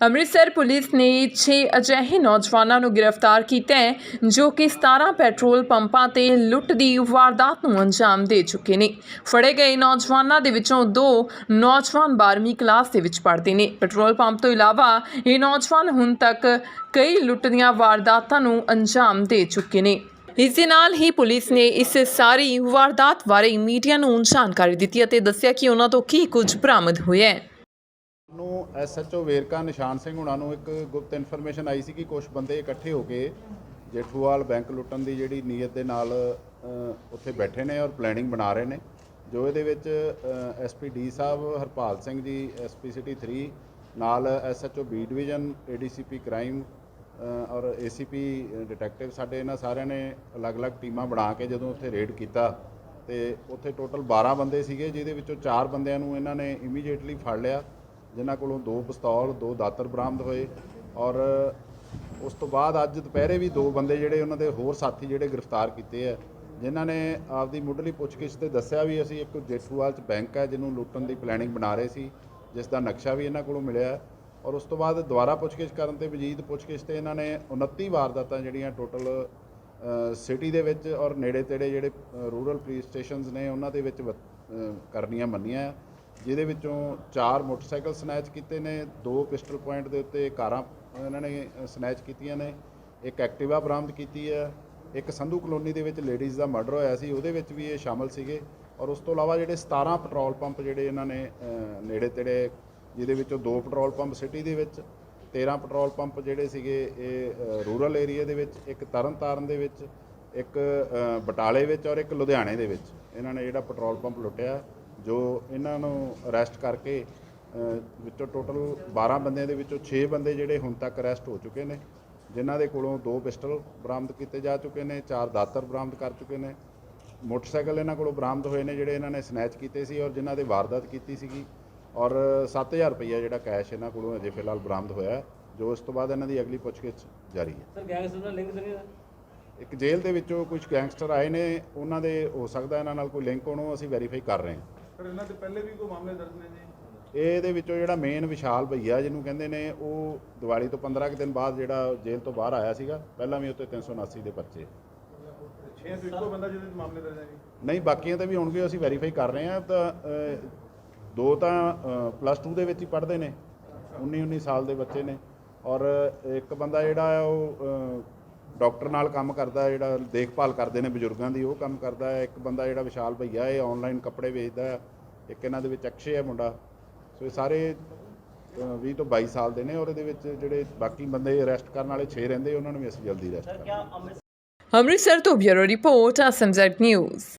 Amritsar police ਨੇ 6 ਅਜਿਹੇ ਨੌਜਵਾਨਾਂ ਨੂੰ ਗ੍ਰਿਫਤਾਰ ਕੀਤਾ ਹੈ, ਜੋ ਕਿ 17 ਪੈਟਰੋਲ ਪੰਪਾਂ ਤੇ ਲੁੱਟ ਦੀ ਵਾਰਦਾਤ ਨੂੰ ਅੰਜਾਮ ਦੇ ਚੁੱਕੇ ਨੇ। ਫੜੇ ਗਏ ਨੌਜਵਾਨਾਂ ਦੇ ਵਿੱਚੋਂ ਦੋ ਨੌਜਵਾਨ 12ਵੀਂ ਕਲਾਸ ਦੇ ਵਿੱਚ ਪੜ੍ਹਦੇ ਨੇ। ਪੈਟਰੋਲ ਪੰਪ ਤੋਂ ਇਲਾਵਾ ਇਹ ਨੌਜਵਾਨ ਹੁਣ ਤੱਕ ਕਈ ਲੁੱਟ ਦੀਆਂ ਵਾਰਦਾਤਾਂ ਨੂੰ ਅੰਜਾਮ ਦੇ ਚੁੱਕੇ ਨੇ। ਇਸ ਦੇ ਨਾਲ ਹੀ ਪੁਲਿਸ ਨੇ ਇਸ ਸਾਰੀ ਵਾਰਦਾਤ ਬਾਰੇ ਮੀਡੀਆ ਨੂੰ ਜਾਣਕਾਰੀ ਦਿੱਤੀ ਅਤੇ ਦੱਸਿਆ ਕਿ ਉਹਨਾਂ ਤੋਂ ਕੀ ਕੁਝ ਬਰਾਮਦ ਹੋਇਆ ਹੈ। ਨੂੰ ਐਸਐਚਓ ਵੇਰਕਾ ਨਿਸ਼ਾਨ ਸਿੰਘ ਹੁਣਾਂ ਨੂੰ ਇੱਕ ਗੁਪਤ ਇਨਫੋਰਮੇਸ਼ਨ ਆਈ ਸੀ ਕਿ ਕੁਝ ਬੰਦੇ ਇਕੱਠੇ ਹੋ ਕੇ ਜੇਠੂਵਾਲ ਬੈਂਕ ਲੁੱਟਣ ਦੀ ਜਿਹੜੀ ਨੀਅਤ ਦੇ ਨਾਲ ਉੱਥੇ ਬੈਠੇ ਨੇ ਔਰ ਪਲੈਨਿੰਗ ਬਣਾ ਰਹੇ ਨੇ। ਜੋ ਇਹਦੇ ਵਿੱਚ ਐਸਪੀ ਡੀ ਸਾਹਿਬ ਹਰਪਾਲ ਸਿੰਘ ਜੀ ਐਸਪੀ ਸਿਟੀ 3 ਨਾਲ SHO B division ADCP crime ਔਰ ਏਸੀਪੀ ਡਿਟੈਕਟਿਵ ਸਾਡੇ ਇਹਨਾਂ ਸਾਰਿਆਂ ਨੇ ਅਲੱਗ-ਅਲੱਗ ਟੀਮਾਂ ਬਣਾ ਕੇ ਜਦੋਂ ਉੱਥੇ ਰੇਡ ਕੀਤਾ ਤੇ ਉੱਥੇ ਟੋਟਲ 12 ਬੰਦੇ ਸੀਗੇ, ਜਿਹਦੇ ਵਿੱਚੋਂ 4 ਬੰਦਿਆਂ ਨੂੰ ਇਹਨਾਂ ਨੇ ਇਮੀਡੀਏਟਲੀ ਫੜ ਲਿਆ। ਜਿਨ੍ਹਾਂ ਕੋਲੋਂ ਦੋ ਪਿਸਤੌਲ, ਦੋ ਦਾਤਰ ਬਰਾਮਦ ਹੋਏ ਔਰ ਉਸ ਤੋਂ ਬਾਅਦ ਅੱਜ ਦੁਪਹਿਰੇ ਵੀ ਦੋ ਬੰਦੇ ਜਿਹੜੇ ਉਹਨਾਂ ਦੇ ਹੋਰ ਸਾਥੀ ਜਿਹੜੇ ਗ੍ਰਿਫਤਾਰ ਕੀਤੇ ਆ, ਜਿਨ੍ਹਾਂ ਨੇ ਆਪਦੀ ਮੁੱਢਲੀ ਪੁੱਛਗਿੱਛ ਤੇ ਦੱਸਿਆ ਵੀ ਅਸੀਂ ਇੱਕ ਜੇਠੂਵਾਲ ਚ ਬੈਂਕ ਹੈ ਜਿਹਨੂੰ ਲੁੱਟਣ ਦੀ ਪਲੈਨਿੰਗ ਬਣਾ ਰਹੇ ਸੀ, ਜਿਸ ਦਾ ਨਕਸ਼ਾ ਵੀ ਇਹਨਾਂ ਕੋਲੋਂ ਮਿਲਿਆ ਔਰ ਉਸ ਤੋਂ ਬਾਅਦ ਦੁਬਾਰਾ ਪੁੱਛਗਿੱਛ ਕਰਨ ਤੇ ਵਜੀਦ ਪੁੱਛਗਿੱਛ ਤੇ ਇਹਨਾਂ ਨੇ 29 ਵਾਰਦਾਤਾਂ ਜਿਹੜੀਆਂ ਟੋਟਲ ਸਿਟੀ ਦੇ ਵਿੱਚ ਔਰ ਨੇੜੇ ਤੇੜੇ ਜਿਹੜੇ ਰੂਰਲ ਪੁਲਿਸ ਸਟੇਸ਼ਨਸ ਨੇ ਉਹਨਾਂ ਦੇ ਵਿੱਚ ਵ- ਕਰਨੀਆਂ ਮੰਨੀਆਂ। ਜਿਹਦੇ ਵਿੱਚੋਂ ਚਾਰ ਮੋਟਰਸਾਈਕਲ ਸਨੈਚ ਕੀਤੇ ਨੇ, ਦੋ ਪਿਸਟਲ ਪੁਆਇੰਟ ਦੇ ਉੱਤੇ ਕਾਰਾਂ ਇਹਨਾਂ ਨੇ ਸਨੈਚ ਕੀਤੀਆਂ ਨੇ, ਇੱਕ ਐਕਟਿਵਾ ਬਰਾਮਦ ਕੀਤੀ ਹੈ, ਇੱਕ ਸੰਧੂ ਕਲੋਨੀ ਦੇ ਵਿੱਚ ਲੇਡੀਜ਼ ਦਾ ਮਰਡਰ ਹੋਇਆ ਸੀ, ਉਹਦੇ ਵਿੱਚ ਵੀ ਇਹ ਸ਼ਾਮਲ ਸੀਗੇ ਔਰ ਉਸ ਤੋਂ ਇਲਾਵਾ ਜਿਹੜੇ 17 ਪੈਟਰੋਲ ਪੰਪ ਜਿਹੜੇ ਇਹਨਾਂ ਨੇ ਨੇੜੇ ਤੇੜੇ, ਜਿਹਦੇ ਵਿੱਚੋਂ ਦੋ ਪੈਟਰੋਲ ਪੰਪ ਸਿਟੀ ਦੇ ਵਿੱਚ 13 ਪੈਟਰੋਲ ਪੰਪ ਜਿਹੜੇ ਸੀਗੇ ਇਹ ਰੂਰਲ ਏਰੀਆ ਦੇ ਵਿੱਚ, ਇੱਕ ਤਰਨਤਾਰਨ ਦੇ ਵਿੱਚ, ਇੱਕ ਬਟਾਲੇ ਵਿੱਚ ਔਰ ਇੱਕ ਲੁਧਿਆਣੇ ਦੇ ਵਿੱਚ ਇਹਨਾਂ ਨੇ ਜਿਹੜਾ ਪੈਟਰੋਲ ਪੰਪ ਲੁੱਟਿਆ। ਜੋ ਇਹਨਾਂ ਨੂੰ ਅਰੈਸਟ ਕਰਕੇ ਵਿੱਚੋਂ ਟੋਟਲ 12 ਬੰਦਿਆਂ ਦੇ ਵਿੱਚੋਂ 6 ਬੰਦੇ ਜਿਹੜੇ ਹੁਣ ਤੱਕ ਅਰੈਸਟ ਹੋ ਚੁੱਕੇ ਨੇ ਜਿਨ੍ਹਾਂ ਦੇ ਕੋਲੋਂ ਦੋ ਪਿਸਟਲ ਬਰਾਮਦ ਕੀਤੇ ਜਾ ਚੁੱਕੇ ਨੇ ਚਾਰ ਦਾਤਰ ਬਰਾਮਦ ਕਰ ਚੁੱਕੇ ਨੇ। ਮੋਟਰਸਾਈਕਲ ਇਹਨਾਂ ਕੋਲੋਂ ਬਰਾਮਦ ਹੋਏ ਨੇ ਜਿਹੜੇ ਇਹਨਾਂ ਨੇ ਸਨੈਚ ਕੀਤੇ ਸੀ ਔਰ ਜਿਨ੍ਹਾਂ ਦੇ ਵਾਰਦਾਤ ਕੀਤੀ ਸੀਗੀ। ਔਰ 7000 ਰੁਪਈਆ ਜਿਹੜਾ ਕੈਸ਼ ਇਹਨਾਂ ਕੋਲੋਂ ਅਜੇ ਫਿਲਹਾਲ ਬਰਾਮਦ ਹੋਇਆ ਜੋ ਇਸ ਤੋਂ ਬਾਅਦ ਇਹਨਾਂ ਦੀ ਅਗਲੀ ਪੁੱਛਗਿੱਛ ਜਾਰੀ ਹੈ। ਸਰ ਗੈਂਗਸਟਰ ਨਾਲ ਲਿੰਕ ਤਾਂ ਨਹੀਂ ਹੈ ਇੱਕ ਜੇਲ੍ਹ ਦੇ ਵਿੱਚੋਂ ਕੁਝ ਗੈਂਗਸਟਰ ਆਏ ਨੇ ਉਹਨਾਂ ਦੇ ਹੋ ਸਕਦਾ ਇਹਨਾਂ ਨਾਲ ਕੋਈ ਲਿੰਕ ਹੋਣੋਂ ਅਸੀਂ ਵੈਰੀਫਾਈ ਕਰ ਰਹੇ ਹਾਂ। ਇਹਨਾਂ ਦੇ ਪਹਿਲੇ ਵੀ ਕੋਈ ਮਾਮਲੇ ਦਰਜ ਨੇ ਜੀ? ਇਹਦੇ ਵਿੱਚੋਂ ਜਿਹੜਾ ਮੇਨ ਵਿਸ਼ਾਲ ਭਈਆ ਜਿਹਨੂੰ ਕਹਿੰਦੇ ਨੇ ਉਹ ਦੀਵਾਲੀ ਤੋਂ 15 ਕੁ ਦਿਨ ਬਾਅਦ ਜਿਹੜਾ ਜੇਲ੍ਹ ਤੋਂ ਬਾਹਰ ਆਇਆ ਸੀਗਾ ਪਹਿਲਾਂ ਵੀ ਉੱਤੇ 379 ਦੇ ਪਰਚੇ। 6 ਤੋਂ ਇੱਕੋ ਬੰਦਾ ਜਿਹਦੇ 'ਚ ਮਾਮਲੇ ਦਰਜ ਹੈ ਜੀ? ਨਹੀਂ ਬਾਕੀਆਂ ਤੇ ਵੀ ਹੋਣਗੇ ਅਸੀਂ ਵੈਰੀਫਾਈ ਕਰ ਰਹੇ ਹਾਂ ਤਾਂ ਅ, ਦੋ ਤਾਂ ਪਲੱਸ 2 ਦੇ ਵਿੱਚ ਹੀ ਪੜ੍ਹਦੇ ਨੇ 19 19 ਸਾਲ ਦੇ ਬੱਚੇ ਨੇ। ਔਰ ਇੱਕ ਬੰਦਾ ਜਿਹੜਾ ਹੈ ਉਹ ਅ, ਡਾਕਟਰ ਨਾਲ ਕੰਮ ਕਰਦਾ ਜਿਹੜਾ ਦੇਖਭਾਲ ਕਰਦੇ ਨੇ ਬਜ਼ੁਰਗਾਂ ਦੀ ਉਹ ਕੰਮ ਕਰਦਾ ਹੈ। ਇੱਕ ਬੰਦਾ ਜਿਹੜਾ ਵਿਸ਼ਾਲ ਭਈਆ ਇਹ ਆਨਲਾਈਨ ਕੱਪੜੇ ਵੇਚਦਾ ਹੈ। ਇੱਕ ਇਹਨਾਂ ਦੇ ਵਿੱਚ ਅਕਸ਼ੇ ਹੈ ਮੁੰਡਾ। ਸੋ ਇਹ ਸਾਰੇ ਅ, 20 ਤੋਂ 22 ਸਾਲ ਦੇ ਨੇ ਔਰ ਇਹਦੇ ਵਿੱਚ ਜਿਹੜੇ ਬਾਕੀ ਬੰਦੇ ਅਰੈਸਟ ਕਰਨ ਵਾਲੇ 6 ਰਹਿੰਦੇ ਉਹਨਾਂ ਨੂੰ ਵੀ ਅਸੀਂ ਜਲਦੀ ਅਰੈਸਟ ਕਰਾਂਗੇ। ਅੰਮ੍ਰਿਤਸਰ ਤੋਂ ਬਿਊਰੋ ਰਿਪੋਰਟ ਅਸਮਜ਼ਰ ਨਿਊਜ਼।